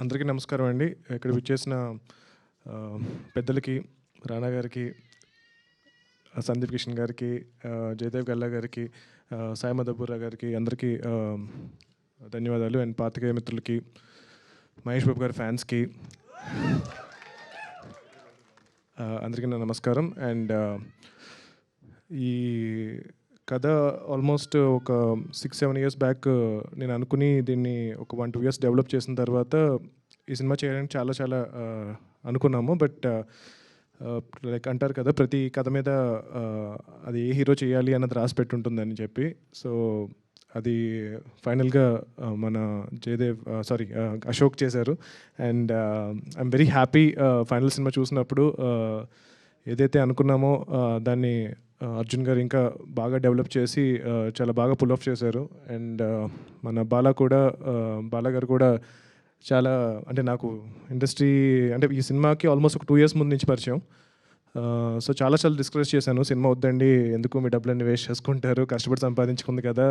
అందరికీ నమస్కారం అండి. ఇక్కడ విచ్చేసిన పెద్దలకి రానా గారికి సందీప్ కిషన్ గారికి జయదేవ్ గల్లా గారికి ఆ, సాయి గారికి అందరికీ ధన్యవాదాలు. అండ్ పాతికేయ మిత్రులకి మహేష్ బాబు గారి ఫ్యాన్స్కి అందరికీ నా నమస్కారం. అండ్ ఈ కథ ఆల్మోస్ట్ ఒక సిక్స్ సెవెన్ ఇయర్స్ బ్యాక్ నేను అనుకుని దీన్ని ఒక వన్ టూ ఇయర్స్ డెవలప్ చేసిన తర్వాత ఈ సినిమా చేయడానికి చాలా చాలా అనుకున్నాము. బట్ లైక్ అంటారు కదా ప్రతి కథ మీద అది ఏ హీరో చేయాలి అన్నది రాసి పెట్టుంటుందని చెప్పి. సో అది ఫైనల్గా మన జయదేవ్ సారీ అశోక్ చేశారు. And I'm very happy final cinema చూసినప్పుడు ఏదైతే అనుకున్నామో దాన్ని అర్జున్ గారు ఇంకా బాగా డెవలప్ చేసి చాలా బాగా పుల్ ఆఫ్ చేశారు. అండ్ మన బాలా కూడా ఆ, బాలా గారు కూడా చాలా అంటే నాకు ఇండస్ట్రీ అంటే ఈ సినిమాకి ఆల్మోస్ట్ ఒక టూ ఇయర్స్ ముందు నుంచి పరిచయం. సో చాలా చాలా డిస్కస్ చేశాను. సినిమా వద్దండి ఎందుకు మీ డబ్బులన్నీ వేస్ట్ చేసుకుంటారు? కష్టపడి సంపాదించుకుంది కదా.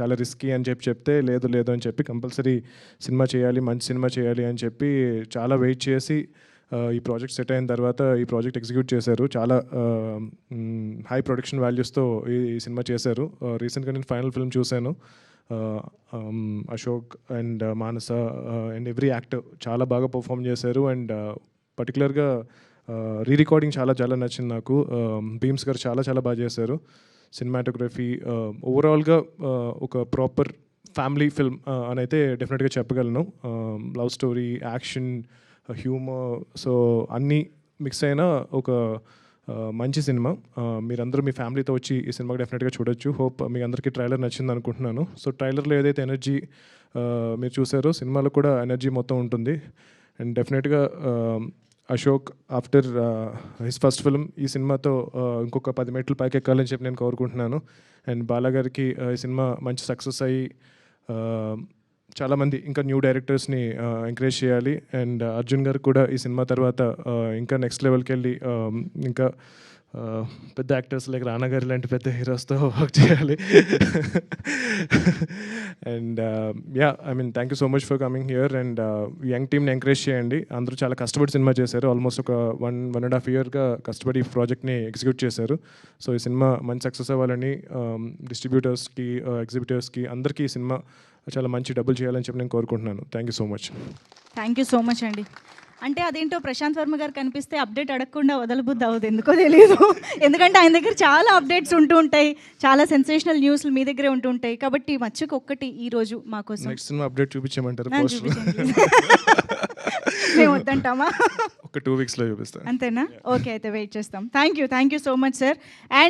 చాలా రిస్కీ అని చెప్పి చెప్తే లేదు లేదు అని చెప్పి కంపల్సరీ సినిమా చేయాలి మంచి సినిమా చేయాలి అని చెప్పి చాలా వెయిట్ చేసి ఈ ప్రాజెక్ట్ సెట్ అయిన తర్వాత ఈ ప్రాజెక్ట్ ఎగ్జిక్యూట్ చేశారు. చాలా హై ప్రొడక్షన్ వాల్యూస్తో ఈ సినిమా చేశారు. రీసెంట్గా నేను ఫైనల్ ఫిల్మ్ చూశాను. Ashok and Manasa and every actor చాలా బాగా పర్ఫామ్ చేశారు. అండ్ పర్టికులర్గా రీ రికార్డింగ్ చాలా చాలా నచ్చింది నాకు. భీమ్స్ గారు చాలా చాలా బాగా చేశారు. సినిమాటోగ్రఫీ ఓవరాల్గా ఒక ప్రాపర్ ఫ్యామిలీ ఫిల్మ్ అని అయితే డెఫినెట్గా చెప్పగలను. Love story action humour so అన్నీ మిక్స్ అయిన ఒక మంచి సినిమా. మీరందరూ మీ ఫ్యామిలీతో వచ్చి ఈ సినిమాకి డెఫినెట్గా చూడొచ్చు. హోప్ మీ అందరికీ ట్రైలర్ నచ్చింది అనుకుంటున్నాను. సో ట్రైలర్లో ఏదైతే ఎనర్జీ మీరు చూసారో సినిమాలో కూడా ఎనర్జీ మొత్తం ఉంటుంది. అండ్ డెఫినెట్గా Ashok after his first film ఈ సినిమాతో ఇంకొక పది మెట్లు పైకి ఎక్కాలని చెప్పి నేను కోరుకుంటున్నాను. అండ్ బాలాగారికి ఈ సినిమా మంచి సక్సెస్ అయ్యి చాలామంది ఇంకా న్యూ డైరెక్టర్స్ని ఎంకరేజ్ చేయాలి. అండ్ అర్జున్ గారు కూడా ఈ సినిమా తర్వాత ఇంకా నెక్స్ట్ లెవెల్కి వెళ్ళి ఇంకా పెద్ద యాక్టర్స్ లైక్ రానా గారు లాంటి పెద్ద హీరోస్తో వర్క్ చేయాలి. And ya I mean thank you so much for coming here and young టీమ్ని ఎంకరేజ్ చేయండి. అందరూ చాలా కష్టపడి సినిమా చేశారు. ఆల్మోస్ట్ ఒక వన్ వన్ అండ్ హాఫ్ ఇయర్గా కష్టపడి ఈ ప్రాజెక్ట్ని ఎగ్జిక్యూట్ చేశారు. సో ఈ సినిమా మంచి సక్సెస్ అవ్వాలని డిస్ట్రిబ్యూటర్స్కి ఎగ్జిబిటర్స్కి అందరికీ ఈ సినిమా చాలా మంచి డబ్బులు చేయాలని చెప్పి నేను కోరుకుంటున్నాను. Thank you so much thank you so much అండి. అంటే అదేంటో ప్రశాంత్ వర్మ గారు కనిపిస్తే అప్డేట్ అడగకుండా వదలబుద్ధి అవ్వదు. ఎందుకో తెలియదు ఎందుకంటే ఆయన దగ్గర చాలా అప్డేట్స్ ఉంటూ ఉంటాయి. చాలా సెన్సేషనల్ న్యూస్లు మీ దగ్గరే ఉంటూ ఉంటాయి. కాబట్టి మచ్చుకు ఒక్కటి ఈ రోజు మాకోసం నెక్స్ట్ సినిమా అప్డేట్ చూపించమంటారు? మేము వద్దంటామా? ఒక టూ వీక్స్లో చూపిస్తాను అంతేనా? ఓకే అయితే వెయిట్ చేస్తాం. Thank you thank you so much sir and